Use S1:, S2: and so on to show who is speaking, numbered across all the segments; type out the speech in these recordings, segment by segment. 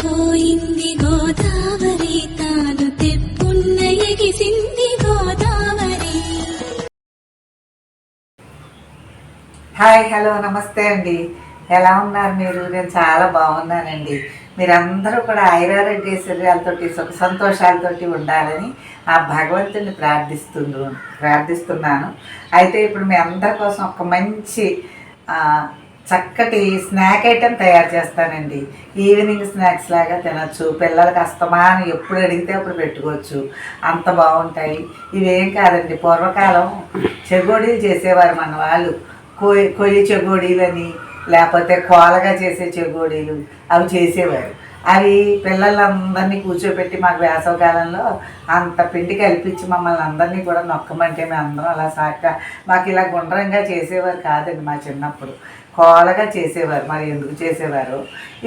S1: పొంగిపోయింది గోదావరి తాను తెప్పున్న ఎగిసింది గోదావరి
S2: హాయ్ హలో నమస్తే అండి. ఎలా ఉన్నారు మీరు? నేను చాలా బాగున్నానండి. మీరందరూ కూడా ఐరారోగ్యశ్వర్యాలతోటి సుఖ సంతోషాలతోటి ఉండాలని ఆ భగవంతుని ప్రార్థిస్తుండు ప్రార్థిస్తున్నాను. అయితే ఇప్పుడు మీ అందరి కోసం ఒక మంచి చక్కటి స్నాక్ ఐటెం తయారు చేస్తానండి. ఈవినింగ్ స్నాక్స్ లాగా తినచ్చు. పిల్లలకి అస్తమానం ఎప్పుడు అడిగితే అప్పుడు పెట్టుకోవచ్చు. అంత బాగుంటాయి. ఇవేం కాదండి పూర్వకాలం చెగోడీలు చేసేవారు మన వాళ్ళు. కొయ్యి కొయ్యి చెగోడీలని లేకపోతే కోలగా చేసే చెగోడీలు అవి చేసేవారు. అవి పిల్లలందరినీ కూర్చోబెట్టి మాకు వేసవకాలంలో అంత పిండి కల్పించి మమ్మల్ని అందరినీ కూడా నొక్కమంటే మేము అందరం అలా సాక మాకు ఇలా గుండ్రంగా చేసేవారు కాదండి మా చిన్నప్పుడు. కోలగా చేసేవారు. మరి ఎందుకు చేసేవారు?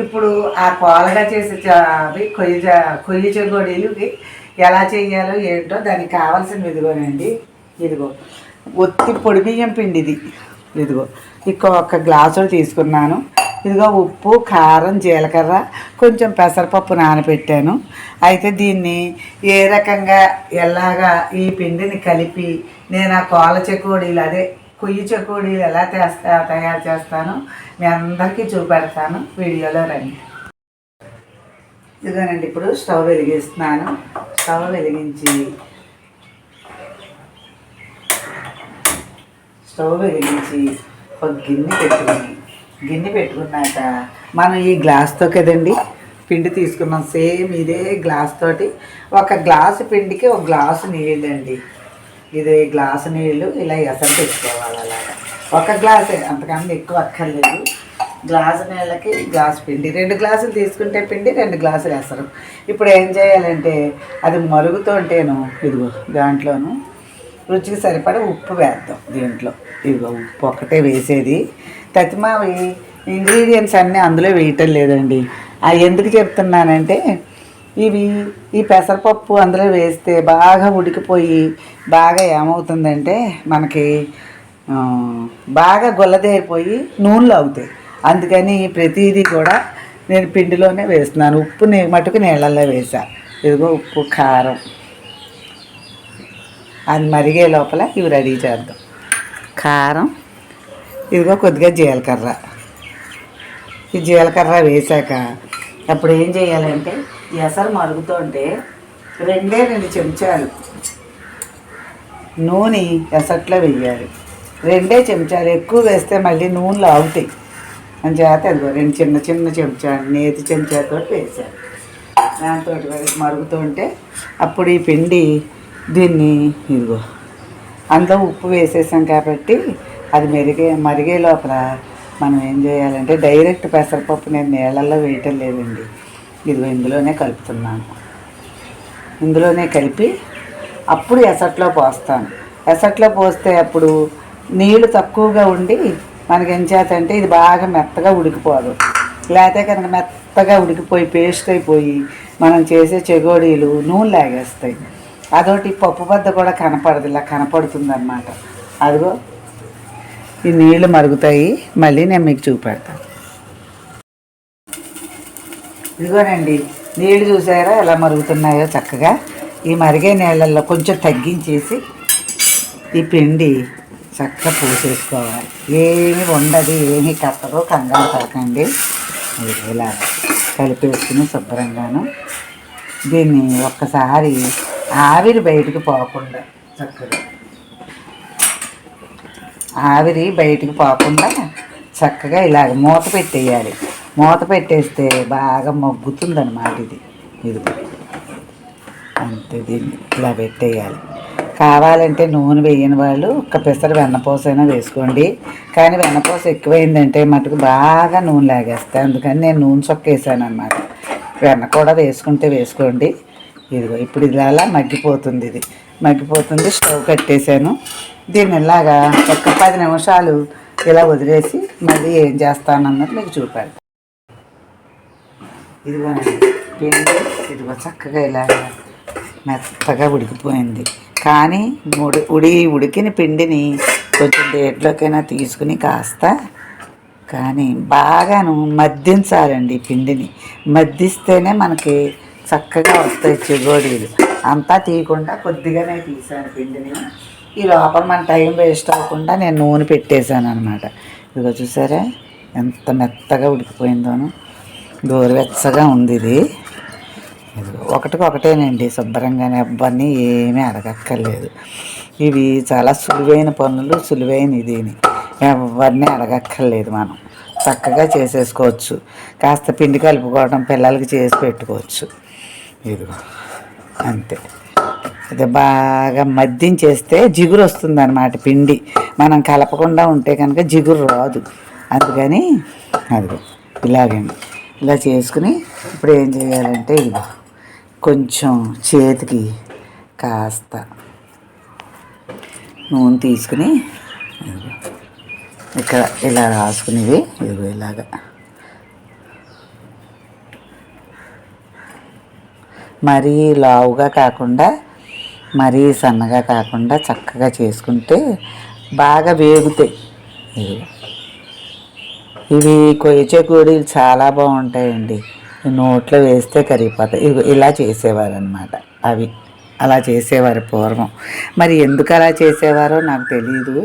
S2: ఇప్పుడు ఆ కోలగా చేసే అవి కొయ్యి కొయ్య కొయ్యి చెగోడీలుకి ఎలా చేయాలో ఏంటో దానికి కావాల్సిన ఇదిగోనండి. ఇదిగో ఒత్తి పొడి బియ్యం పిండి ఇది. ఇదిగో ఇక ఒక గ్లాసులు తీసుకున్నాను. ఇదిగో ఉప్పు కారం జీలకర్ర కొంచెం పెసరపప్పు నానబెట్టాను. అయితే దీన్ని ఏ రకంగా ఎలాగా ఈ పిండిని కలిపి నేను ఆ కోల చెకోడీలు అదే కొయ్యి చెకోడీలు ఎలా చేస్తా తయారు చేస్తానో మీ అందరికీ చూపెడతాను. వీడియోలో రండి. ఇదిగోనండి ఇప్పుడు స్టవ్ వెలిగిస్తున్నాను. స్టవ్ వెలిగించి స్టవ్ వెలిగించి ఒక గిన్నె పెట్టుకుని గిన్నె పెట్టుకున్నాక మనం ఈ గ్లాస్తో కదండి పిండి తీసుకున్నాం. సేమ్ ఇదే గ్లాస్ తోటి ఒక గ్లాసు పిండికి ఒక గ్లాసు నీళ్ళండి. ఇది గ్లాసు నీళ్ళు ఇలా ఎసరు పెట్టుకోవాలి అలాగా. ఒక గ్లాసే అంతకన్నా ఎక్కువ అక్కర్లేదు. గ్లాసు నీళ్ళకి గ్లాసు పిండి. రెండు గ్లాసులు తీసుకుంటే పిండి రెండు గ్లాసులు ఎసరు. ఇప్పుడు ఏం చేయాలంటే అది మరుగుతుంటేను ఇదిగో దాంట్లోను రుచికి సరిపడా ఉప్పు వేద్దాం దీంట్లో. ఇదిగో ఉప్పు ఒక్కటే వేసేది. తతిమావి ఇంగ్రీడియంట్స్ అన్నీ అందులో వేయటం లేదండి. ఆ ఎందుకు చెప్తున్నానంటే ఇవి ఈ పెసరపప్పు అందులో వేస్తే బాగా ఉడికిపోయి బాగా ఏమవుతుందంటే మనకి బాగా గొల్లదేరిపోయి నూనెలు అవుతాయి. అందుకని ప్రతిదీ కూడా నేను పిండిలోనే వేస్తున్నాను. ఉప్పు నే మటుకు నీళ్ళల్లో వేసా ఇదిగో ఉప్పు కారం. అది మరిగే లోపల ఇవి రెడీ చేద్దాం. కారం ఇదిగో కొద్దిగా జీలకర్ర. ఈ జీలకర్ర వేసాక అప్పుడు ఏం చేయాలంటే ఎసరు మరుగుతుంటే రెండే రెండు చెంచాలు నూనె ఎసట్లో వేయాలి రెండే చెంచాలు ఎక్కువ వేస్తే మళ్ళీ నూనెలు ఆగుతాయి అని చేత అదిగో రెండు చిన్న చిన్న చెంచాలు నేతి చెంచాతో వేసాను దాంతో మరుగుతుంటే అప్పుడు ఈ పిండి దీన్ని ఇదిగో అందులో ఉప్పు వేసేసాం కాబట్టి అది మెరిగే మరిగే లోపల మనం ఏం చేయాలంటే డైరెక్ట్ పెసరపప్పు నేను నీళ్ళల్లో వేయటం లేదండి. ఇదిగో ఇందులోనే కలుపుతున్నాను. ఇందులోనే కలిపి అప్పుడు ఎసట్లో పోస్తాను. ఎసట్లో పోస్తే అప్పుడు నీళ్ళు తక్కువగా ఉండి మనకి ఏం చేతంటే ఇది బాగా మెత్తగా ఉడికిపోదు. లేకపోతే కనుక మెత్తగా ఉడికిపోయి పేస్ట్ అయిపోయి మనం చేసే చెగోడీలు నూనె లాగేస్తాయి. అదొకటి పప్పు బద్ద కూడా కనపడదు ఇలా కనపడుతుంది అనమాట అదిగో ఈ నీళ్ళు మరుగుతాయి. మళ్ళీ నేను మీకు చూపెడతాను ఇదిగోనండి నీళ్ళు చూసారా ఎలా మరుగుతున్నాయో చక్కగా. ఈ మరిగే నీళ్ళల్లో కొంచెం తగ్గించేసి ఈ పిండి చక్కగా పోసేసుకోవాలి. ఏమి ఉండదు ఏమి కట్టదు కంగారు పడకండి. ఇలా కలిపేసుకుని శుభ్రంగాను. దీన్ని ఒక్కసారి ఆవిరి బయటకు పోకుండా చక్కగా ఆవిరి బయటికి పోకుండా చక్కగా ఇలాగ మూత పెట్టేయాలి. మూత పెట్టేస్తే బాగా మగ్గుతుందన్నమాట ఇది. ఇది అంతే దీన్ని ఇలా పెట్టేయాలి. కావాలంటే నూనె వేయని వాళ్ళు ఒక్క పెసర అయినా వేసుకోండి. కానీ వెన్నపూస ఎక్కువైందంటే మటుకు బాగా నూనె లాగేస్తాయి అందుకని నేను నూనె చొక్క వేసాను అనమాట వెన్న కూడా వేసుకుంటే వేసుకోండి. ఇదిగో ఇప్పుడు ఇది అలా మగ్గిపోతుంది ఇది. మగ్గిపోతుంది స్టవ్ కట్టేశాను. దీన్ని ఇలాగా ఒక పది నిమిషాలు ఇలా వదిలేసి మళ్ళీ ఏం చేస్తానన్నది మీకు చూపాలి ఇదిగోనండి పిండి ఇదిగో చక్కగా ఇలాగా మెత్తగా ఉడికిపోయింది. కానీ ఉడి ఉడి ఉడికిన పిండిని కొంచెం దేంట్లోకైనా తీసుకుని కాస్త కానీ బాగాను మద్దించాలండి పిండిని. మద్దిస్తేనే మనకి చక్కగా వస్తాయి చెగోడీలు అంతా తీయకుండా కొద్దిగానే తీసాను పిండిని. ఈ లోపల మన టైం వేస్ట్ అవ్వకుండా నేను నూనె పెట్టేశాను అనమాట ఇదిగో చూసారా? ఎంత మెత్తగా ఉడికిపోయిందోను. గోరువెచ్చగా ఉంది ఇది. ఒకటికి ఒకటేనండి శుభ్రంగానే. అబ్బాన్ని ఏమీ అడగక్కర్లేదు. ఇవి చాలా సులువైన పనులు సులువైన ఇదిని. ఎవరిని అడగక్కర్లేదు మనం. చక్కగా చేసేసుకోవచ్చు. కాస్త పిండి కలుపుకోవడం పిల్లలకి చేసి పెట్టుకోవచ్చు. ఇదిగో అంతే. ఇది బాగా మద్యం చేస్తే జిగురు వస్తుంది అనమాట పిండి. మనం కలపకుండా ఉంటే కనుక జిగురు రాదు. అందుకని అదిగో ఇలాగండి. ఇలా చేసుకుని ఇప్పుడు ఏం చేయాలంటే ఇదిగో కొంచెం చేతికి కాస్త నూనె తీసుకుని ఇక్కడ ఇలా రాసుకునేవి. ఇదిగో ఇలాగా. మరీ లావుగా కాకుండా మరీ సన్నగా కాకుండా చక్కగా చేసుకుంటే బాగా వేగుతాయి. ఇదిగో ఇవి కొయ్యచే కూడీలు చాలా బాగుంటాయండి. నోట్లో వేస్తే కరిగిపోతాయి. ఇవి ఇలా చేసేవారు అనమాట అవి అలా చేసేవారు పూర్వం. మరి ఎందుకు అలా చేసేవారో నాకు తెలియదు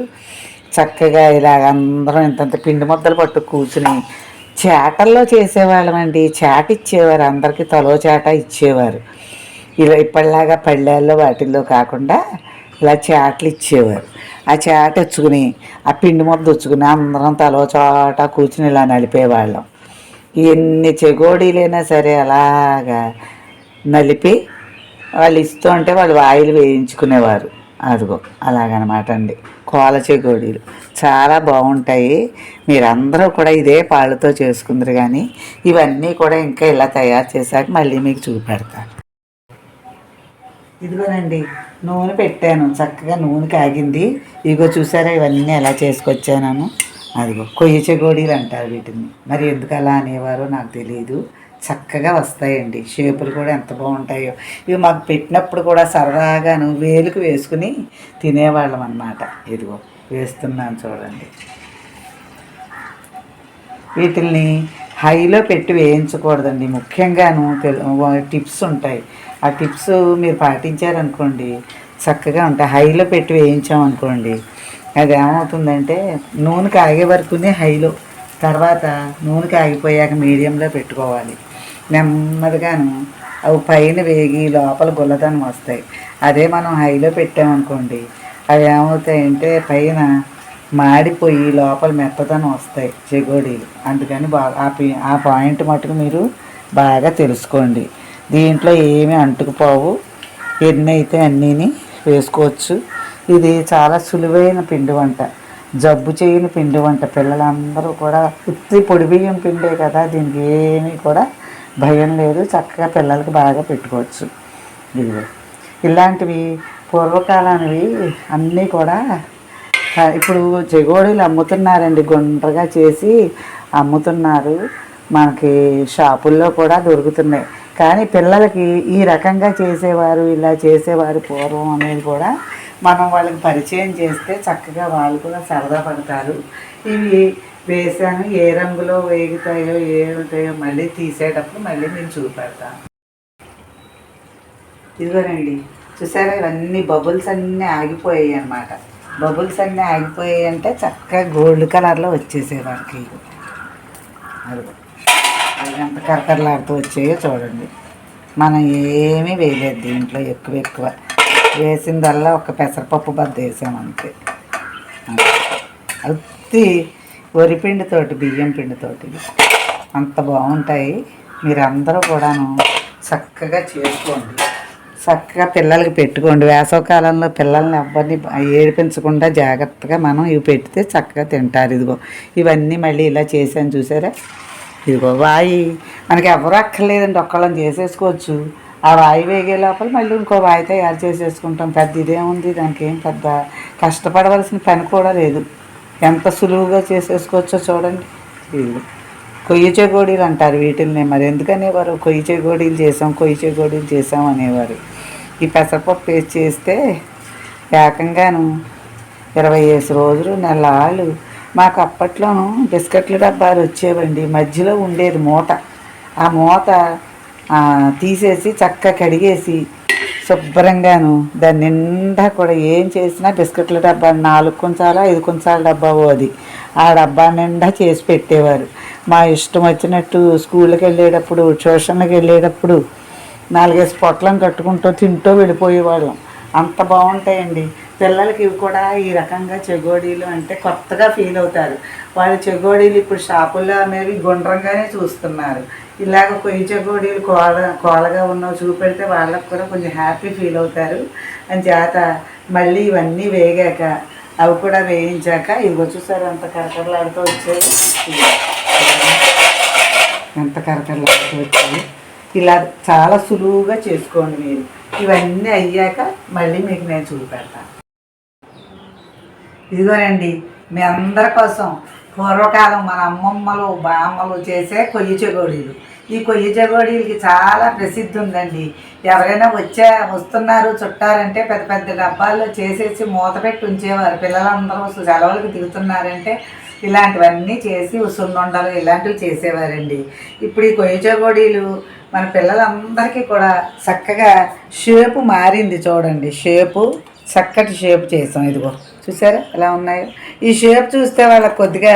S2: చక్కగా ఇలాగ అందరం ఇంతంత పిండి ముద్దలు పట్టు కూర్చుని చేటల్లో చేసేవాళ్ళమండి. చేట ఇచ్చేవారు అందరికీ తలో చేట ఇచ్చేవారు. ఇలా ఇప్పటిలాగా పళ్ళాల్లో వాటిల్లో కాకుండా ఇలా చేటలు ఇచ్చేవారు. ఆ చాట వచ్చుకుని ఆ పిండి ముద్ద వచ్చుకుని అందరం తలో చాట కూర్చుని ఇలా నలిపేవాళ్ళం. ఎన్ని చెగోడీలైనా సరే అలాగా నలిపి వాళ్ళు ఇస్తూ ఉంటే వాళ్ళు వాయిలు వేయించుకునేవారు. అదిగో అలాగనమాట అండి. కోల చెగోడీలు. చాలా బాగుంటాయి. మీరందరూ కూడా ఇదే పాళ్ళతో చేసుకుందరు కానీ ఇవన్నీ కూడా ఇంకా ఇలా తయారు చేశాక మళ్ళీ మీకు చూపెడతాను. ఇదిగోనండి నూనె పెట్టాను. చక్కగా నూనె కాగింది. ఇదిగో చూసారా ఇవన్నీ ఎలా చేసుకొచ్చాను అదిగో కొయ్య చెగోడీలు అంటారు వీటిని. మరి ఎందుకు అలా అనేవారో నాకు తెలియదు చక్కగా వస్తాయండి. షేపులు కూడా ఎంత బాగుంటాయో. ఇవి మాకు పెట్టినప్పుడు కూడా సరదాగాను వేలుకు వేసుకుని తినేవాళ్ళం అన్నమాట. ఇదిగో వేస్తున్నాను చూడండి. వీటిల్ని హైలో పెట్టి వేయించకూడదండి. ముఖ్యంగాను టిప్స్ ఉంటాయి. ఆ టిప్స్ మీరు పాటించారనుకోండి చక్కగా ఉంటాయి హైలో పెట్టి వేయించామనుకోండి అది ఏమవుతుందంటే నూనె కాగే వరకునే హైలో తర్వాత నూనె కాగిపోయాక మీడియంలో పెట్టుకోవాలి. నెమ్మదిగాను అవి పైన వేగి లోపల గుల్లదనం వస్తాయి. అదే మనం హైలో పెట్టామనుకోండి అవి ఏమవుతాయంటే పైన మాడిపోయి లోపల మెత్తదనం వస్తాయి చెగోడీలు అందుకని బాగా ఆ ఆ పాయింట్ మటుకు మీరు బాగా తెలుసుకోండి. దీంట్లో ఏమీ అంటుకుపోవు. ఎన్ని అయితే అన్నీని వేసుకోవచ్చు. ఇది చాలా సులువైన పిండి వంట. జబ్బు చేయని పిండి వంట. పిల్లలందరూ కూడా ఉత్తి పొడి బియ్యం పిండే కదా దీనికి ఏమీ కూడా భయం లేదు. చక్కగా పిల్లలకి బాగా పెట్టుకోవచ్చు. ఇదిగో. ఇలాంటివి పూర్వకాలానివి అన్నీ కూడా ఇప్పుడు చెగోడీలు అమ్ముతున్నారండి. గుండ్రగా చేసి అమ్ముతున్నారు. మనకి షాపుల్లో కూడా దొరుకుతున్నాయి. కానీ పిల్లలకి ఈ రకంగా చేసేవారు ఇలా చేసేవారు పూర్వం అనేది కూడా మనం వాళ్ళకి పరిచయం చేస్తే చక్కగా వాళ్ళు కూడా సరదా పడతారు. ఇవి వేసాను ఏ రంగులో వేగుతాయో ఏమిటాయో మళ్ళీ తీసేటప్పుడు మళ్ళీ నేను చూపెడతాను. ఇదిగోనండి చూసారా ఇవన్నీ బబుల్స్ అన్నీ ఆగిపోయాయి అన్నమాట. బబుల్స్ అన్నీ ఆగిపోయాయి అంటే చక్కగా గోల్డ్ కలర్లో వచ్చేసాయి వారికి అదిగో. ఎంత కరకరలాడుతూ వచ్చాయో చూడండి. మనం ఏమీ వేయలేదు దీంట్లో ఎక్కువ ఎక్కువ. వేసిందల్లా ఒక పెసరపప్పు బద్ద వేసామంతే అంతే. అత్తి వరిపిండితోటి బియ్యం పిండితోటి. అంత బాగుంటాయి. మీరందరూ కూడాను చక్కగా చేసుకోండి. చక్కగా పిల్లలకి పెట్టుకోండి. వేసవకాలంలో పిల్లల్ని ఎవరిని ఏడిపించకుండా జాగ్రత్తగా మనం ఇవి పెడితే చక్కగా తింటారు. ఇదిగో ఇవన్నీ మళ్ళీ ఇలా చేశాను చూసారా? ఇదిగో వాయి మనకి ఎవరు అక్కర్లేదండి ఒక్కళ్ళని చేసేసుకోవచ్చు. ఆ వాయి వేగే లోపల మళ్ళీ ఇంకో వాయి తయారు చేసేసుకుంటాం. పెద్ద ఇదేముంది దానికి ఏం పెద్ద కష్టపడవలసిన పని కూడా లేదు. ఎంత సులువుగా చేసేసుకోవచ్చో చూడండి. ఇదిగో. కొయ్యి చెగోడీలు అంటారు వీటిల్ని మరి ఎందుకనేవారు? కొయ్యి చెగోడీలు చేసాం కొయ్యి చెగోడీలు చేసాం అనేవారు. ఈ పెసరపప్పు పేస్ట్ చేస్తే ఏకంగాను ఇరవై ఏసు రోజులు నెలలు మాకు అప్పట్లోనూ బిస్కెట్ల డబ్బాలు వచ్చేవండి. మధ్యలో ఉండేది మూత. ఆ మూత తీసేసి చక్కగా కడిగేసి శుభ్రంగాను దాని నిండా కూడా ఏం చేసినా బిస్కెట్ల డబ్బా నాలుగు కొంచాల ఐదు కొంచాల డబ్బా అది. ఆ డబ్బా నిండా చేసి పెట్టేవారు. మా ఇష్టం వచ్చినట్టు స్కూల్కి వెళ్ళేటప్పుడు ట్యూషన్కి వెళ్ళేటప్పుడు నాలుగైదు పొట్లం కట్టుకుంటూ తింటూ వెళ్ళిపోయేవాళ్ళం. అంత బాగుంటాయండి. పిల్లలకి ఇవి కూడా ఈ రకంగా చెగోడీలు అంటే కొత్తగా ఫీల్ అవుతారు. వాళ్ళు చెగోడీలు ఇప్పుడు షాపుల్లో అనేవి గుండ్రంగానే చూస్తున్నారు. ఇలాగ కొయ్యి చెగోడీలు కోల కోలగా ఉన్నవి చూపెడితే వాళ్ళకు కూడా కొంచెం హ్యాపీ ఫీల్ అవుతారు. అని చేత మళ్ళీ ఇవన్నీ వేగాక అవి కూడా వేయించాక ఇదిగో చూసారు అంత కరకరలాడుతూ వచ్చేది ఎంత కరకరలాడుతూ వచ్చేది ఇలా చాలా సులువుగా చేసుకోండి మీరు. ఇవన్నీ అయ్యాక మళ్ళీ మీకు నేను చూపెడతాను. ఇదిగోనండి మీ అందరి కోసం పూర్వకాలం మన అమ్మమ్మలు బామ్మలు చేసే కొయ్యి చెగోడీలు. ఈ కొయ్యి చెగోడీలకి చాలా ప్రసిద్ధి ఉందండి. ఎవరైనా వచ్చే వస్తున్నారు చుట్టారంటే పెద్ద పెద్ద డబ్బాల్లో చేసేసి మూత పెట్టి ఉంచేవారు. పిల్లలందరూ సెలవులకు దిగుతున్నారంటే ఇలాంటివన్నీ చేసి సున్నుండలు ఇలాంటివి చేసేవారండి. ఇప్పుడు ఈ కొయ్యి చెగోడీలు మన పిల్లలందరికీ కూడా చక్కగా షేపు మారింది చూడండి. షేపు చక్కటి షేప్ చేసాం ఇదిగో. చూసారా? ఎలా ఉన్నాయో? ఈ షేప్ చూస్తే వాళ్ళకి కొద్దిగా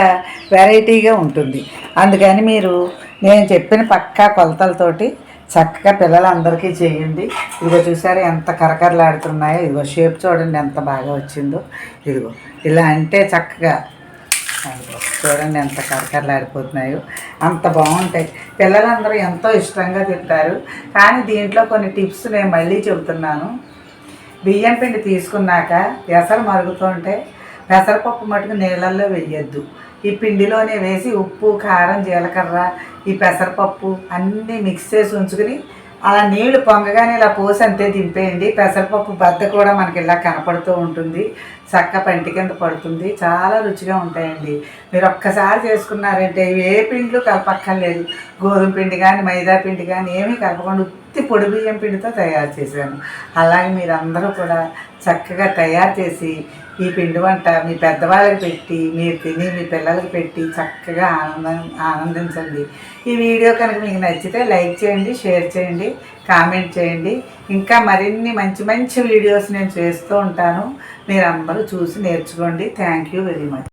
S2: వెరైటీగా ఉంటుంది. అందుకని మీరు నేను చెప్పిన పక్కా కొలతలతోటి చక్కగా పిల్లలందరికీ చేయండి. ఇదిగో చూసారా ఎంత కరకరలాడుతున్నాయో? ఇదిగో షేప్ చూడండి ఎంత బాగా వచ్చిందో. ఇదిగో ఇలా అంటే చక్కగా చూడండి ఎంత కరకరలాడిపోతున్నాయో. అంత బాగుంటాయి. పిల్లలందరూ ఎంతో ఇష్టంగా తింటారు. కానీ దీంట్లో కొన్ని టిప్స్ నేను మళ్ళీ చెబుతున్నాను. బియ్యం పిండి తీసుకున్నాక పెసరు మరుగుతుంటే పెసరపప్పు మటుకు నీళ్ళల్లో వేయద్దు ఈ పిండిలోనే వేసి ఉప్పు కారం జీలకర్ర ఈ పెసరపప్పు అన్నీ మిక్స్ చేసి ఉంచుకుని అలా నీళ్ళు పొంగగానే ఇలా పోసి అంతే దింపేయండి. పెసరపప్పు బద్ద కూడా మనకి ఇలా కనపడుతూ ఉంటుంది. చక్క పంటి కింద పడుతుంది. చాలా రుచిగా ఉంటాయండి. మీరు ఒక్కసారి చేసుకున్నారంటే ఏ పిండ్లు కలపక్కర్లేదు. గోధుమ పిండి కానీ మైదా పిండి కానీ ఏమీ కలపకుండా ఉత్తి పొడి బియ్యం పిండితో తయారు చేశాను. అలాగే మీరందరూ కూడా చక్కగా తయారు చేసి ఈ పిండి వంట మీ పెద్దవాళ్ళకి పెట్టి మీరు తిని మీ పిల్లలకి పెట్టి చక్కగా ఆనందం ఆనందించండి. ఈ వీడియో కనుక మీకు నచ్చితే లైక్ చేయండి షేర్ చేయండి కామెంట్ చేయండి. ఇంకా మరిన్ని మంచి మంచి వీడియోస్ నేను చేస్తూ ఉంటాను. మీరందరూ చూసి నేర్చుకోండి. Thank you very much